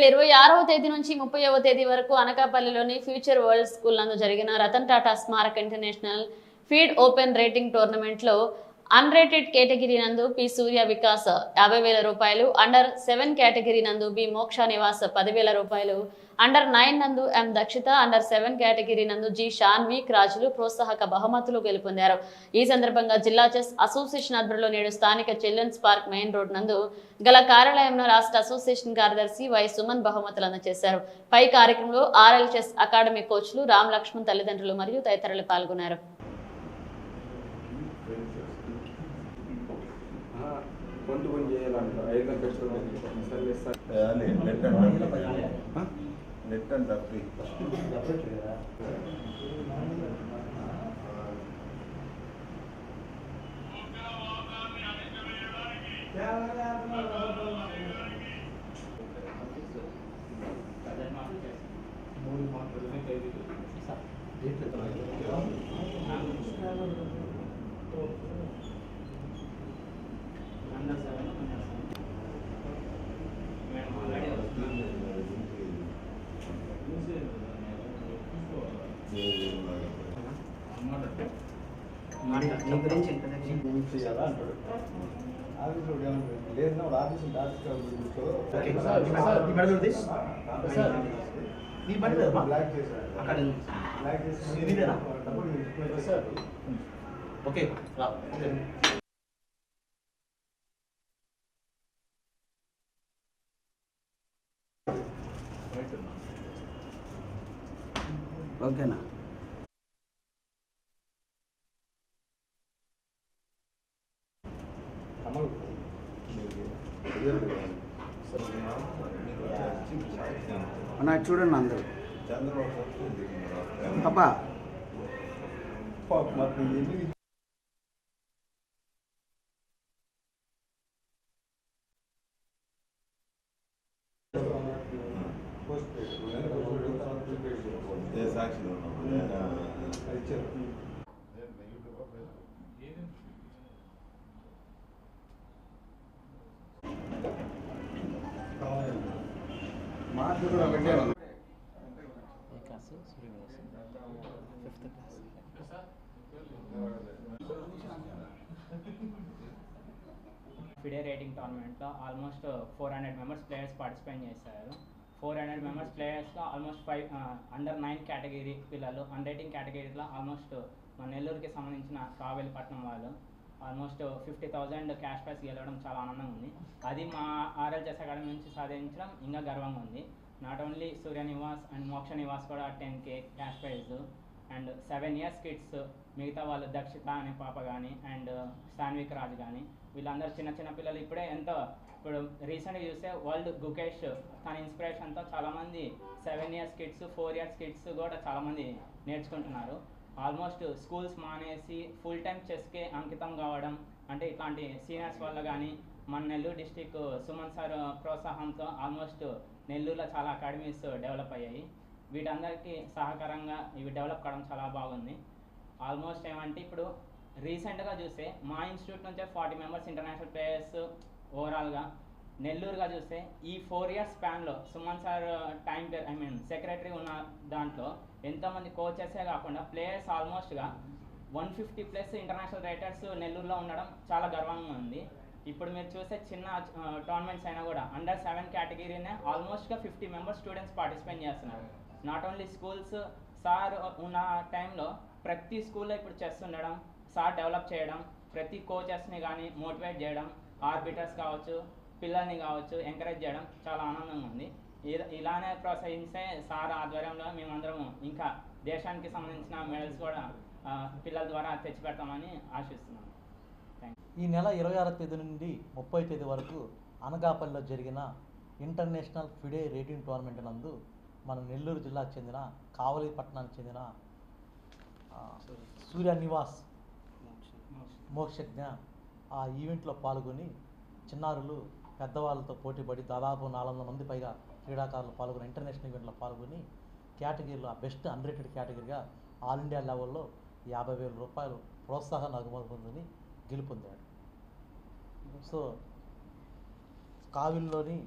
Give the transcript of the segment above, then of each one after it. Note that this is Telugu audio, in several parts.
ఏప్రిల్ ఇరవై ఆరవ తేదీ నుంచి ముప్పైవ తేదీ వరకు అనకాపల్లిలోని ఫ్యూచర్ వరల్డ్ స్కూల్ నందు జరిగిన Ratan Tata Smarak international FIDE open rating టోర్నమెంట్లో అన్రేటెడ్ కేటగిరీ నందు పి సూర్య వికాస్ యాభై వేల రూపాయలు అండర్ సెవెన్ కేటగిరీ నందు బి మోక్ష నివాస్ పదివేల రూపాయలు అండర్ నైన్ నందు M Dakshita under seven category నందు జి షాన్వి రాజులు ప్రోత్సాహక బహుమతులు గెలుపొందారు. ఈ సందర్భంగా జిల్లా చెస్ అసోసియేషన్ ఆధ్వర్యంలో నేడు స్థానిక చిల్డ్రన్స్ పార్క్ మెయిన్ రోడ్ నందు గల కార్యాలయంలో రాష్ట్ర అసోసియేషన్ కార్యదర్శి వై సుమన్ బహుమతులు అందజేశారు. పై కార్యక్రమంలో ఆర్ఎల్ చెస్ అకాడమీ కోచ్లు రామ్ లక్ష్మణ్ తల్లిదండ్రులు మరియు తదితరులు పాల్గొన్నారు కొంత కొంచెం చేయాలంట ఐదు పెట్టుకోవాలి సరే సార్ చేయాలి నెట్ అండ్ నెట్ అండ్ డబ్బి నీ గురించి అంటాడు ఆఫీస్లో లేదు ఆఫీస్ బ్లాక్ చేశాడు అక్కడ. బ్లాక్ చేసి ఓకే ఓకేనా? అమలు అన్న చూడండి అందరూ. చంద్రబాబు సాక్షిలో ఉన్నాము ఇచ్చారు ఫిడే రేటింగ్ టోర్నమెంట్లో almost four hundred members players participate చేశారు. Four hundred members ప్లేయర్స్లో almost five under nine category పిల్లలు అండర్ ఎయిటీన్ కేటగిరీలో ఆల్మోస్ట్ మన నెల్లూరుకి సంబంధించిన కావేలిపట్నం వాళ్ళు almost fifty thousand cash prize గెలవడం చాలా ఆనందంగా ఉంది. అది మా ఆర్ఎల్జెస్ అకాడమీ నుంచి సాధించడం ఇంకా గర్వంగా ఉంది. Not only Surya Nivas and Moksha Nivas కూడా ten K cash prize and seven years kids మిగతా వాళ్ళు దక్షిత అనే పాప కానీ అండ్ సాన్విక్ రాజ్ కానీ వీళ్ళందరూ చిన్న చిన్న పిల్లలు ఇప్పుడే ఎంతో ఇప్పుడు రీసెంట్గా చూస్తే వరల్డ్ గుకేష్ తన ఇన్స్పిరేషన్తో చాలామంది seven years kids four years kids కూడా చాలామంది నేర్చుకుంటున్నారు. ఆల్మోస్ట్ స్కూల్స్ మానేసి ఫుల్ టైం చెస్కే అంకితం కావడం అంటే ఇట్లాంటి సీనియర్స్ వల్ల కానీ మన నెల్లూరు డిస్టిక్ సుమన్ సార్ ప్రోత్సాహంతో ఆల్మోస్ట్ నెల్లూరులో చాలా అకాడమీస్ డెవలప్ అయ్యాయి. వీటందరికీ సహకారంగా ఇవి డెవలప్ కావడం చాలా బాగుంది. ఆల్మోస్ట్ ఏమంటే ఇప్పుడు రీసెంట్గా చూస్తే మా ఇన్స్టిట్యూట్ నుంచే ఫార్టీ మెంబర్స్ ఇంటర్నేషనల్ ప్లేయర్స్ ఓవరాల్గా నెల్లూరుగా చూస్తే ఈ four years స్పాన్లో Suman sir time I mean secretary ఉన్న దాంట్లో ఎంతోమంది కోచెసే కాకుండా players ఆల్మోస్ట్గా one fifty plus international raters నెల్లూరులో ఉండడం చాలా గర్వంగా ఉంది. ఇప్పుడు మీరు చూసే చిన్న uh, టోర్నమెంట్స్ అయినా కూడా అండర్ సెవెన్ కేటగిరీనే ఆల్మోస్ట్గా ఫిఫ్టీ మెంబర్స్ స్టూడెంట్స్ పార్టిసిపేట్ చేస్తున్నారు. నాట్ ఓన్లీ స్కూల్స్ సార్ ఉన్న టైంలో ప్రతి స్కూల్లో ఇప్పుడు చెస్ ఉండడం సార్ డెవలప్ చేయడం ప్రతి కోచెస్ని కానీ మోటివేట్ చేయడం ఆర్బిటర్స్ కావచ్చు పిల్లల్ని కావచ్చు ఎంకరేజ్ చేయడం చాలా ఆనందంగా ఉంది. ఇలానే ప్రోత్సహిస్తే సార్ ఆధ్వర్యంలో మేమందరం ఇంకా దేశానికి సంబంధించిన మెడల్స్ కూడా పిల్లల ద్వారా తెచ్చిపెడతామని ఆశిస్తున్నాం. థ్యాంక్ ఈ నెల ఇరవై ఆరో తేదీ నుండి ముప్పై తేదీ వరకు అనకాపల్లిలో జరిగిన ఇంటర్నేషనల్ ఫిడే రేటింగ్ టోర్నమెంట్ నందు మన నెల్లూరు జిల్లాకు చెందిన కావలిపట్నానికి చెందిన ఆ, సూర్య. నివాస్ మోక్షజ్ఞ ఆ ఈవెంట్లో పాల్గొని చిన్నారులు పెద్దవాళ్ళతో పోటీపడి దాదాపు నాలుగు వందల మంది పైగా క్రీడాకారులు పాల్గొని ఇంటర్నేషనల్ ఈవెంట్లో పాల్గొని కేటగిరీలో ఆ బెస్ట్ అన్రేటెడ్ కేటగిరీగా ఆల్ ఇండియా లెవెల్లో యాభై వేల రూపాయలు ప్రోత్సాహం నగమలు పొందని గెలుపొందాడు. సో కావిల్లోని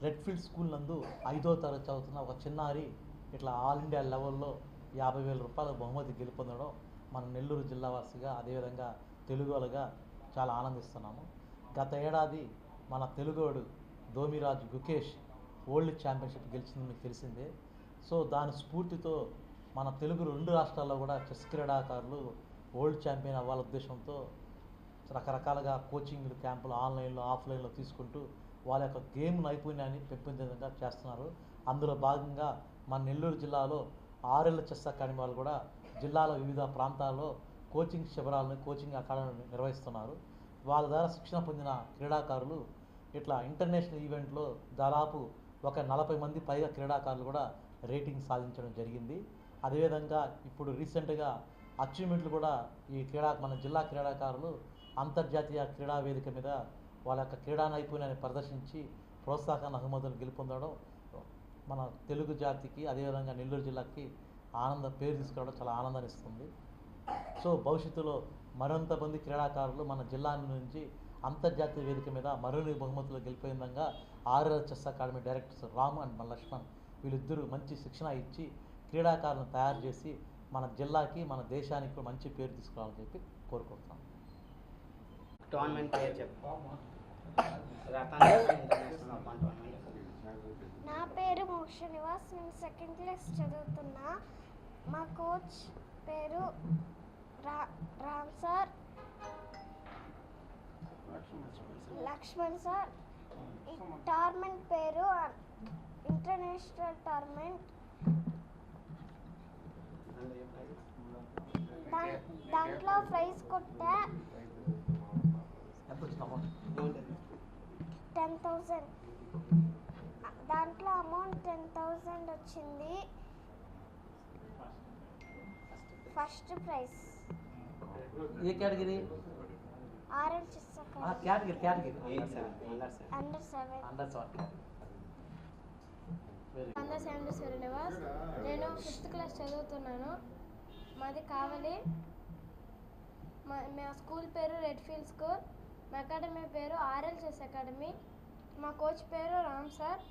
రెడ్ఫీల్డ్ స్కూల్ నందు ఐదో తరగతి చదువుతున్న ఒక చిన్నారి ఇట్లా ఆల్ ఇండియా లెవెల్లో యాభై వేల రూపాయల బహుమతి గెలుపొందడం మన నెల్లూరు జిల్లా వాసిగా అదేవిధంగా వాళ్ళగా చాలా ఆనందిస్తున్నాము. గత ఏడాది మన తెలుగోడు దోమిరాజు గుకేష్ వరల్డ్ ఛాంపియన్షిప్ గెలిచింది మీకు తెలిసిందే. సో దాని స్ఫూర్తితో మన తెలుగు రెండు రాష్ట్రాల్లో కూడా చెస్ క్రీడాకారులు వరల్డ్ ఛాంపియన్ అవ్వాల ఉద్దేశంతో రకరకాలుగా కోచింగ్లు క్యాంపులు ఆన్లైన్లో ఆఫ్లైన్లో తీసుకుంటూ వాళ్ళ యొక్క గేమ్ నైపుణ్యాన్ని పెంపొందే విధంగా చేస్తున్నారు. అందులో భాగంగా మన నెల్లూరు జిల్లాలో ఆరేళ్ళ చెస్ అకాడమీ వాళ్ళు కూడా జిల్లాలో వివిధ ప్రాంతాల్లో కోచింగ్ శిబిరాలను కోచింగ్ అకాడమీ నిర్వహిస్తున్నారు. వాళ్ళ ద్వారా శిక్షణ పొందిన క్రీడాకారులు ఇట్లా ఇంటర్నేషనల్ ఈవెంట్లో దాదాపు ఒక నలభై మంది పైగా క్రీడాకారులు కూడా రేటింగ్ సాధించడం జరిగింది. అదేవిధంగా ఇప్పుడు రీసెంట్గా అచీవ్మెంట్లు కూడా ఈ క్రీడా మన జిల్లా క్రీడాకారులు అంతర్జాతీయ క్రీడా వేదిక మీద వాళ్ళ యొక్క క్రీడా నైపుణ్యాన్ని ప్రదర్శించి ప్రోత్సాహన బహుమతులు గెలుపొందడం మన తెలుగు జాతికి అదేవిధంగా నెల్లూరు జిల్లాకి ఆనందం పేరు తీసుకురావడం చాలా ఆనందాన్ని ఇస్తుంది. సో భవిష్యత్తులో మరింత మంది క్రీడాకారులు మన జిల్లా నుంచి అంతర్జాతీయ వేదిక మీద మరిన్ని బహుమతులు గెలిపే విధంగా RL chess academy directors Ram and మన లక్ష్మణ్ వీళ్ళిద్దరూ మంచి శిక్షణ ఇచ్చి క్రీడాకారులను తయారు చేసి మన జిల్లాకి మన దేశానికి కూడా మంచి పేరు తీసుకురావాలని చెప్పి కోరుకుంటున్నాం. టోర్నమెంట్ పేరు చెప్పు. నా పేరు మోక్ష నివాస్. నేను సెకండ్ క్లాస్ చదువుతున్నా. మా కోచ్ పేరు రా రామ్ సార్. లక్ష్మణ్ సార్. ఈ టోర్నమెంట్ పేరు ఇంటర్నేషనల్ టోర్నమెంట్ దాంట్లో ప్రైజ్ కొట్టా. Ten thousand. దాంట్లో అమౌంట్ టెన్ థౌజండ్ వచ్చింది. First prize. ఏ category? RL chess category category. Under seven under seven under seven Srinivas నేను ఫిఫ్త్ క్లాస్ చదువుతున్నాను. మాది కావలి. మా మా స్కూల్ పేరు రెడ్ ఫీల్డ్ స్కూల్ మా అకాడమీ పేరు ఆర్ఎల్ చెస్ అకాడమీ మా కోచ్ పేరు రామ్ సార్.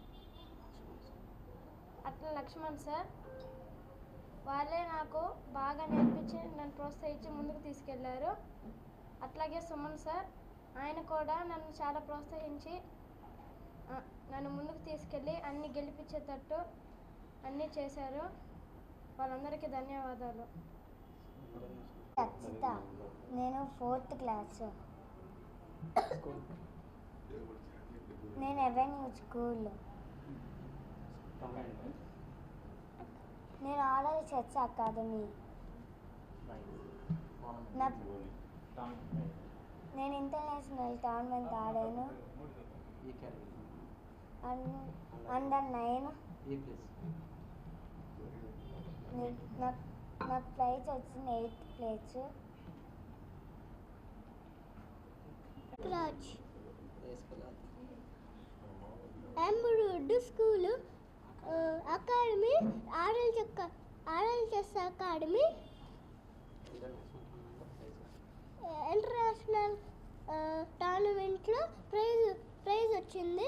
అట్లా లక్ష్మణ్ సార్. వాళ్ళే నాకు బాగా నేర్పించి నన్ను ప్రోత్సహించి ముందుకు తీసుకెళ్ళారు. అట్లాగే సుమన్ సార్ ఆయన కూడా నన్ను చాలా ప్రోత్సహించి నన్ను ముందుకు తీసుకెళ్ళి అన్ని గెలిపించేటట్టు అన్నీ చేశారు. వాళ్ళందరికీ ధన్యవాదాలు. అక్షిత నేను ఫోర్త్ క్లాస్. నేను ఎవెన్యూ స్కూల్. నేను ఆల్రెడీ చర్చ్ అకాడమీ. నా నేను ఇంటర్నేషనల్ టోర్నమెంట్ ఆడాను. Under nine. నాకు నాకు ప్రైజ్ వచ్చింది ఎయిత్ ప్లేస్. రాజ్ ఎంబ్రూడ్ అకాడమీ ఆర్ఎల్ చెక్క ఆర్ఎల్ చెస్ అకాడమీ ఇంటర్నేషనల్ టోర్నమెంట్లో ప్రైజ్ ప్రైజ్ వచ్చింది.